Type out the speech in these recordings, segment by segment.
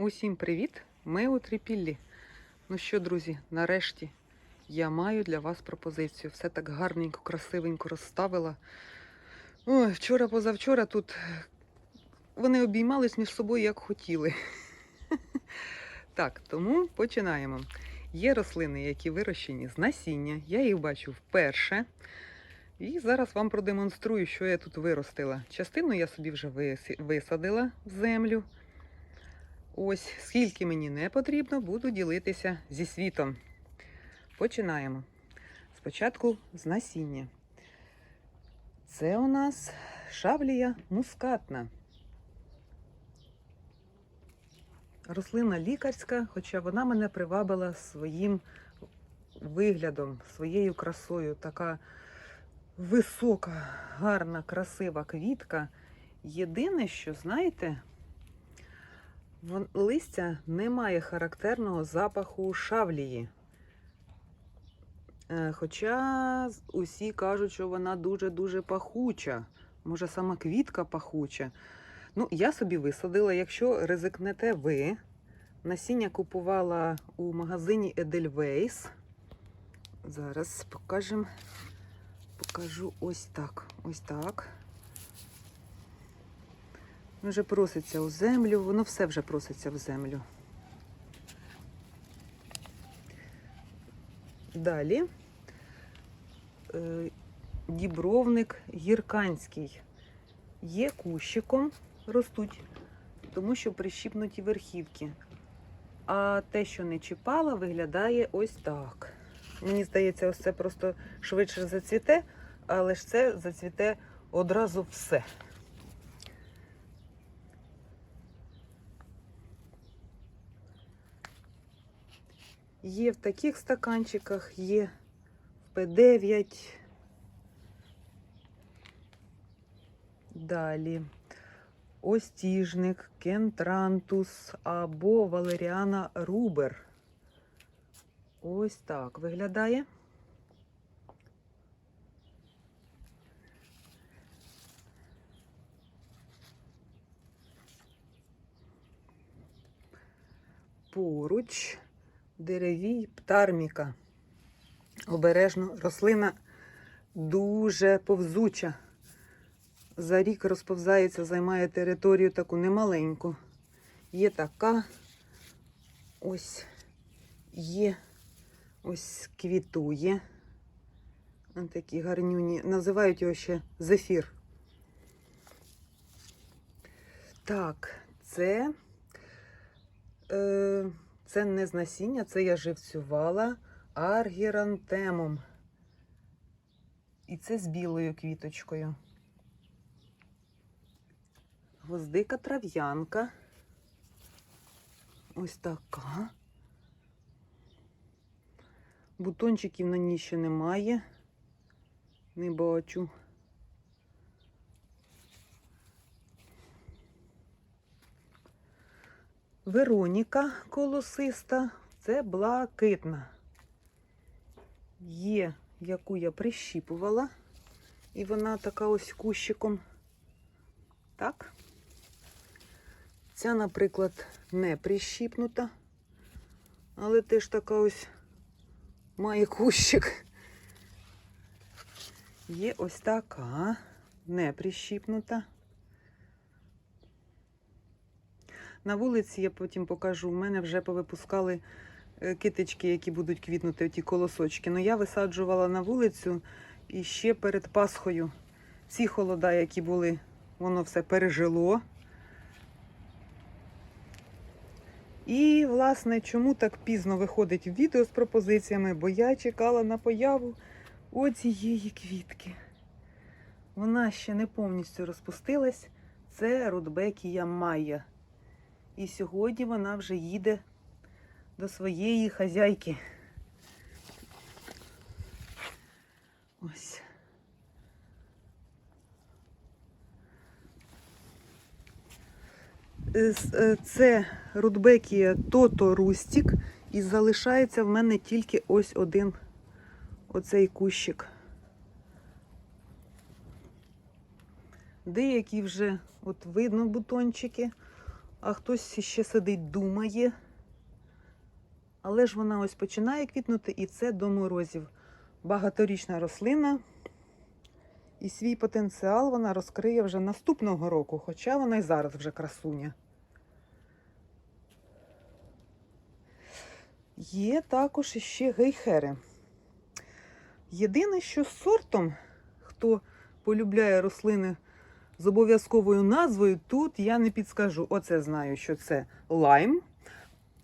Усім привіт! Ми у Трипіллі. Ну що, друзі, нарешті я маю для вас пропозицію. Все так гарненько, красивенько розставила. Ой, вчора, позавчора тут вони обіймались між собою як хотіли. Так, тому починаємо. Є рослини, які вирощені з насіння. Я їх бачу вперше. І зараз вам продемонструю, що я тут виростила. Частину я собі вже висадила в землю. Ось скільки мені не потрібно, буду ділитися зі світом. Починаємо. Спочатку з насіння. Це у нас шавлія мускатна. Рослина лікарська, хоча вона мене привабила своїм виглядом, своєю красою. Така висока, гарна, красива квітка. Єдине, що, знаєте, Листя не має характерного запаху шавлії. Е, Хоча усі кажуть, що вона дуже-дуже пахуча. Може, сама квітка пахуча. Ну, я собі висадила, якщо ризикнете ви. Насіння купувала у магазині Edelweiss. Зараз покажем. Покажу ось так. Ось так. Вже проситься у землю, воно все вже проситься в землю. Далі е, дібровник гірканський. Є кущиком, ростуть, тому що прищіпнуті верхівки. А те, що не чіпала, виглядає ось так. Мені здається, ось це просто швидше зацвіте, але ж це зацвіте одразу все. Є в таких стаканчиках, є в П9. Далі остіжник, кентрантус або валеріана рубер. Ось так виглядає. Поруч деревій птарміка. Обережно рослина дуже повзуча. За рік розповзається, займає територію таку немаленьку. Є така, ось є, ось квітує. Ось такі гарнюні. Називають його ще зефір. Так, це. Е, це не з насіння, це я живцювала аргірантемом. І це з білою квіточкою. Гвоздика трав'янка. Ось така. Бутончиків на ній ще немає. Не бачу. Вероніка колосиста це блакитна. Є, яку я прищіпувала, і вона така ось кущиком. Так. Ця, наприклад, не прищіпнута, але теж така ось має кущик. Є ось така, не прищіпнута. На вулиці я потім покажу. У мене вже повипускали е, китички, які будуть квітнути, ті колосочки. Ну я висаджувала на вулицю і ще перед Пасхою. Ці холода, які були, воно все пережило. І, власне, чому так пізно виходить відео з пропозиціями? Бо я чекала на появу оцієї квітки. Вона ще не повністю розпустилась. Це Рудбекія Майя. І сьогодні вона вже їде до своєї хазяйки. Ось. Е, Це Рудбекія Тото Рустік. І залишається в мене тільки ось один оцей кущик. Деякі вже от видно бутончики, а хтось ще сидить, думає. Але ж вона ось починає квітнути, і це до морозів. Багаторічна рослина. І свій потенціал вона розкриє вже наступного року, хоча вона і зараз вже красуня. Є також ще гейхери. Єдине, що з сортом, хто полюбляє рослини з обов'язковою назвою, тут я не підскажу. Оце знаю, що це лайм.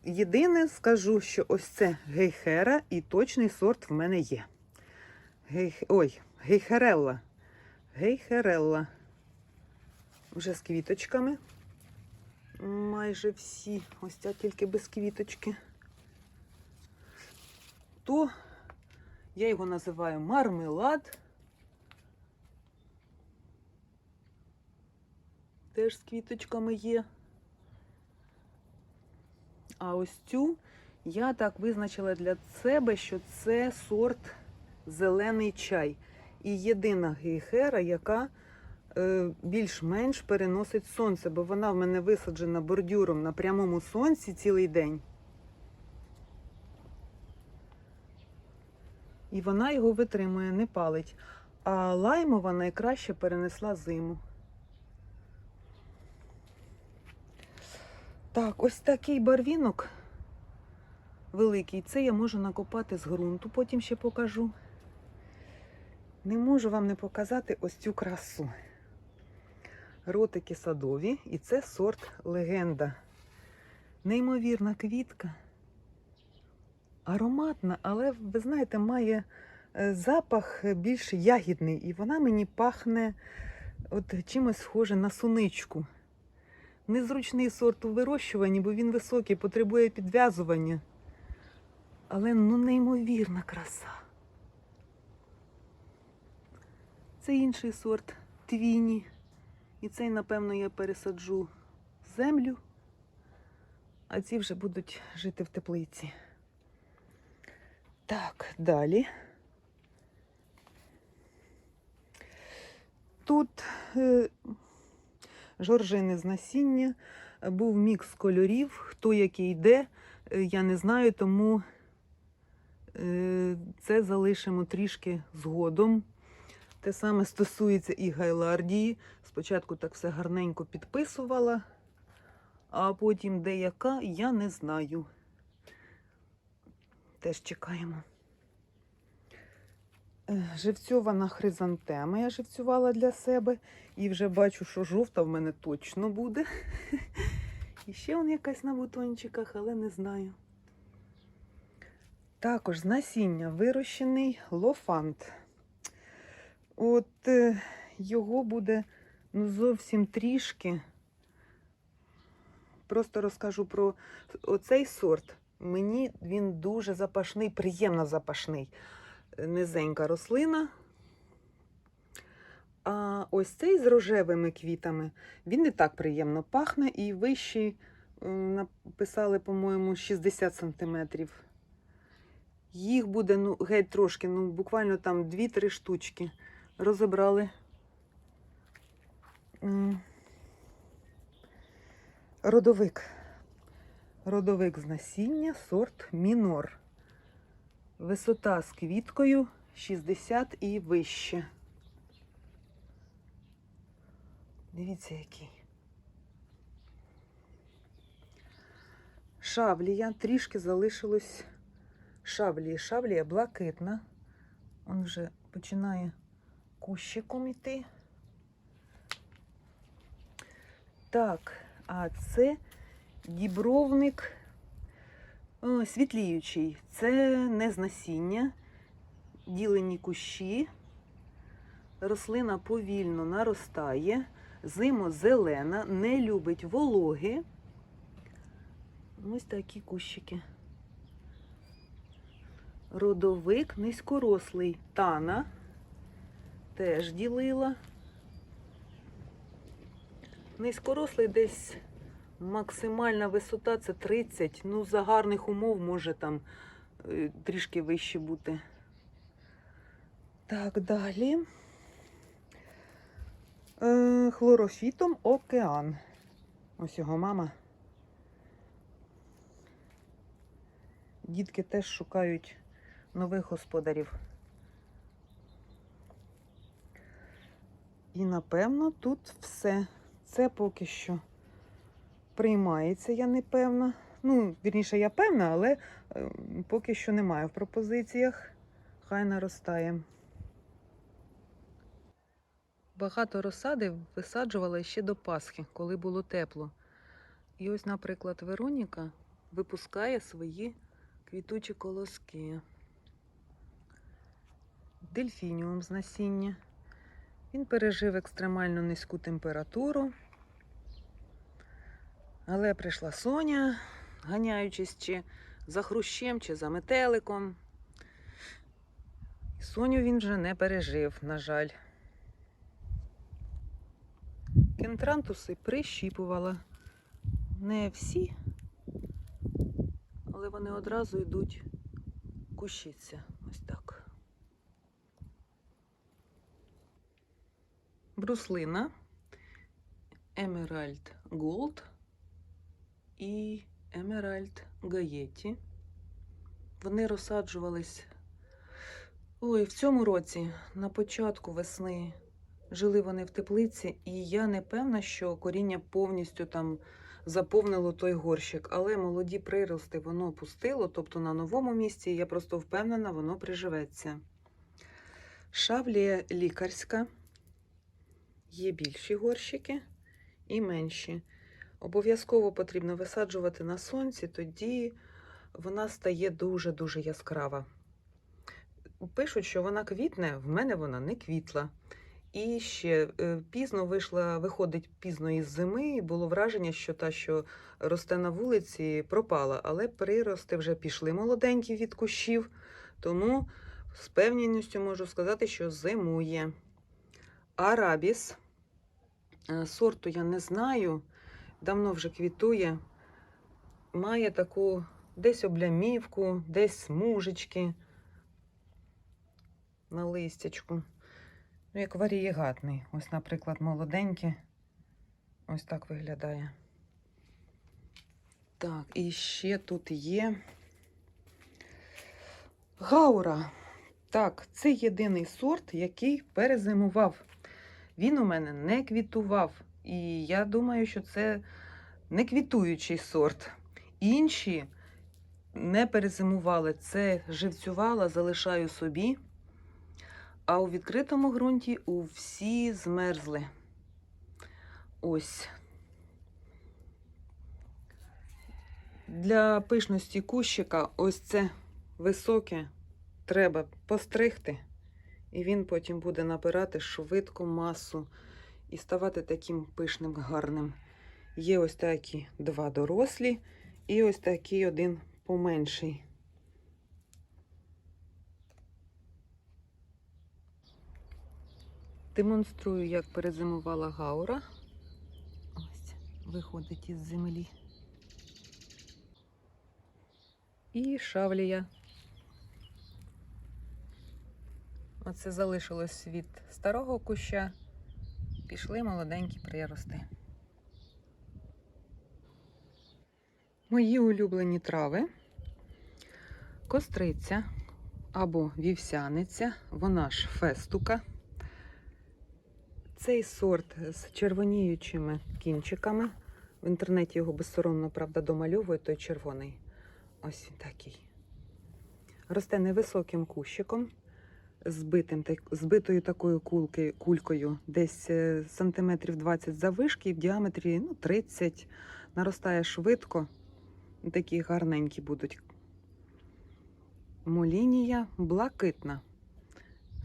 Єдине скажу, що ось це гейхера і точний сорт в мене є. Гейх... Ой, гейхерелла. Гейхерелла. Вже з квіточками. Майже всі. Ось ця тільки без квіточки. То я його називаю мармелад. Теж з квіточками є. А ось цю я так визначила для себе, що це сорт зелений чай. І єдина гейхера, яка е, більш-менш переносить сонце, бо вона в мене висаджена бордюром на прямому сонці цілий день. І вона його витримує, не палить. А лаймова найкраще перенесла зиму. Так, ось такий барвінок великий. Це я можу накопати з ґрунту, потім ще покажу. Не можу вам не показати ось цю красу. Ротики садові, і це сорт легенда. Неймовірна квітка. Ароматна, але, ви знаєте, має е, запах більш ягідний, і вона мені пахне от чимось схоже на суничку. Незручний сорт у вирощуванні, бо він високий, потребує підв'язування. Але ну неймовірна краса. Це інший сорт твіні. І цей, напевно, я пересаджу в землю, а ці вже будуть жити в теплиці. Так, далі. Тут е, жоржини з насіння, був мікс кольорів, хто який йде, е, я не знаю, тому е, це залишимо трішки згодом. Те саме стосується і гайлардії. Спочатку так все гарненько підписувала, а потім деяка я не знаю. Теж чекаємо. Живцьована хризантема я живцювала для себе. І вже бачу, що жовта в мене точно буде. І ще он якась на бутончиках, але не знаю. Також з насіння вирощений лофант. От е, його буде ну, зовсім трішки. Просто розкажу про оцей сорт. Мені він дуже запашний, приємно запашний. Низенька рослина. А ось цей з рожевими квітами, він не так приємно пахне і вищий, написали, по-моєму, 60 сантиметрів. Їх буде ну, геть трошки, ну, буквально там 2-3 штучки. Розібрали. Родовик. Родовик з насіння, сорт мінор. Висота з квіткою 60 і вище. Дивіться, який. Шавлія. Трішки залишилось шавлії. Шавлія блакитна. Он вже починає кущиком йти. Так, а це дібровник світліючий. Це не з насіння, ділені кущі. Рослина повільно наростає, зимо зелена, не любить вологи. Ось такі кущики. Родовик низькорослий тана. Теж ділила. Низькорослий десь Максимальна висота це 30, ну за гарних умов може там е, трішки вище бути. Так, далі. Е, Хлорофітом океан. Ось його мама. Дітки теж шукають нових господарів. І, напевно, тут все. Це поки що приймається, я не певна. Ну, вірніше, я певна, але е, поки що немає в пропозиціях. Хай наростає. Багато розсади висаджувала ще до Пасхи, коли було тепло. І ось, наприклад, Вероніка випускає свої квітучі колоски. Дельфініум з насіння. Він пережив екстремально низьку температуру. Але прийшла Соня, ганяючись чи за хрущем, чи за метеликом. І Соню він вже не пережив, на жаль. Кентрантуси прищіпувала. Не всі, але вони одразу йдуть кущиться. Ось так. Бруслина, Емеральд Голд і Емеральд Гаєті. Вони розсаджувались ой, в цьому році, на початку весни. Жили вони в теплиці, і я не певна, що коріння повністю там заповнило той горщик, але молоді прирости воно пустило, тобто на новому місці, я просто впевнена, воно приживеться. Шавлія лікарська. Є більші горщики і менші. Обов'язково потрібно висаджувати на сонці, тоді вона стає дуже-дуже яскрава. Пишуть, що вона квітне, в мене вона не квітла. І ще е, пізно вийшла, виходить пізно із зими, і було враження, що та, що росте на вулиці, пропала. Але прирости вже пішли молоденькі від кущів, тому з певністю можу сказати, що зимує. Арабіс. Е, Сорту я не знаю, давно вже квітує. Має таку десь облямівку, десь смужечки на листячку. Ну, як варієгатний. Ось, наприклад, молоденький. Ось так виглядає. Так, і ще тут є гаура. Так, це єдиний сорт, який перезимував. Він у мене не квітував. І я думаю, що це не квітуючий сорт. Інші не перезимували. Це живцювала, залишаю собі. А у відкритому ґрунті у всі змерзли. Ось. Для пишності кущика ось це високе треба постригти, і він потім буде набирати швидку масу і ставати таким пишним, гарним. Є ось такі два дорослі, і ось такий один поменший. Демонструю, як перезимувала гаура. Ось, виходить із землі. І шавлія. Оце залишилось від старого куща. Пішли молоденькі прирости. Мої улюблені трави. Костриця або вівсяниця, вона ж фестука. Цей сорт з червоніючими кінчиками. В інтернеті його безсоромно, правда, домальовують, той червоний. Ось він такий. Росте невисоким кущиком, збитим, збитою такою кулки, кулькою, десь е, сантиметрів 20 завишки, в діаметрі ну, 30. Наростає швидко. Такі гарненькі будуть. Молінія блакитна.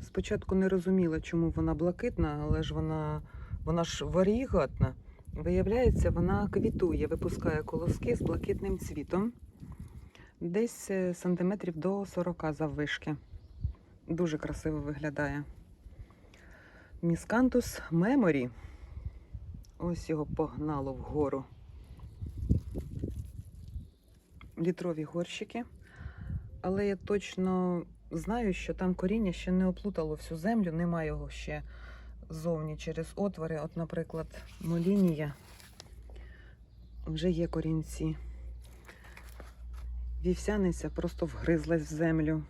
Спочатку не розуміла, чому вона блакитна, але ж вона, вона ж варігатна. Виявляється, вона квітує, випускає колоски з блакитним цвітом. Десь е, сантиметрів до 40 заввишки. Дуже красиво виглядає. Міскантус Меморі. Ось його погнало вгору. Літрові горщики. Але я точно знаю, що там коріння ще не оплутало всю землю, немає його ще зовні через отвори. От, наприклад, молінія вже є корінці. Вівсяниця просто вгризлась в землю.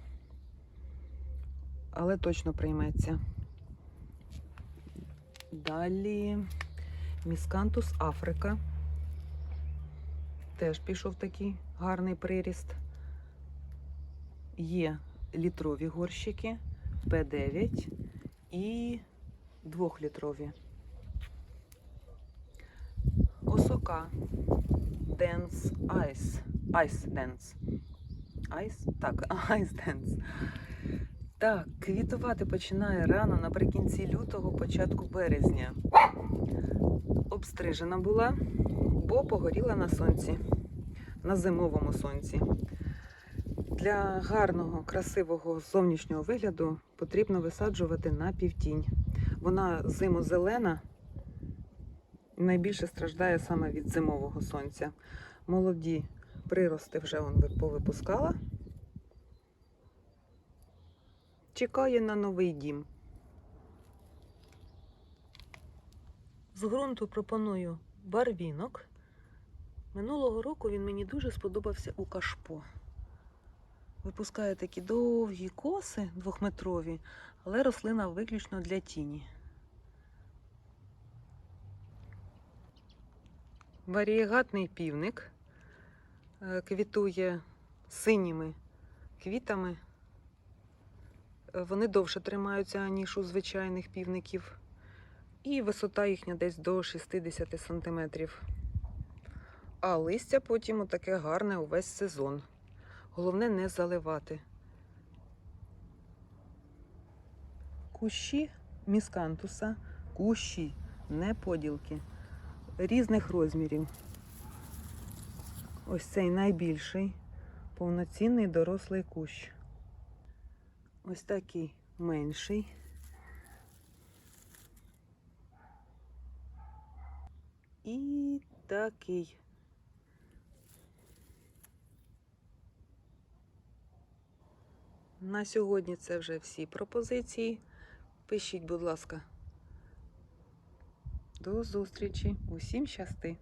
Але точно прийметься. Далі Міскантус Африка. Теж пішов такий гарний приріст. Є літрові горщики П9 і двохлітрові. Осока Dance Ice. Ice Dance. Ice? Так, Ice Dance. Так, квітувати починає рано наприкінці лютого, початку березня. Обстрижена була, бо погоріла на сонці, на зимовому сонці. Для гарного, красивого зовнішнього вигляду потрібно висаджувати на півтінь. Вона зимозелена, найбільше страждає саме від зимового сонця. Молоді прирости вже он повипускала. Чекає на новий дім. З ґрунту пропоную барвінок. Минулого року він мені дуже сподобався у кашпо. Випускає такі довгі коси двохметрові, але рослина виключно для тіні. Варієгатний півник е, квітує синіми квітами. Вони довше тримаються, ніж у звичайних півників. І висота їхня десь до 60 см. А листя потім таке гарне увесь сезон. Головне не заливати. Кущі міскантуса, кущі, не поділки, різних розмірів. Ось цей найбільший, повноцінний дорослий кущ. Ось такий менший. І такий. На сьогодні це вже всі пропозиції. Пишіть, будь ласка. До зустрічі. Усім щасти!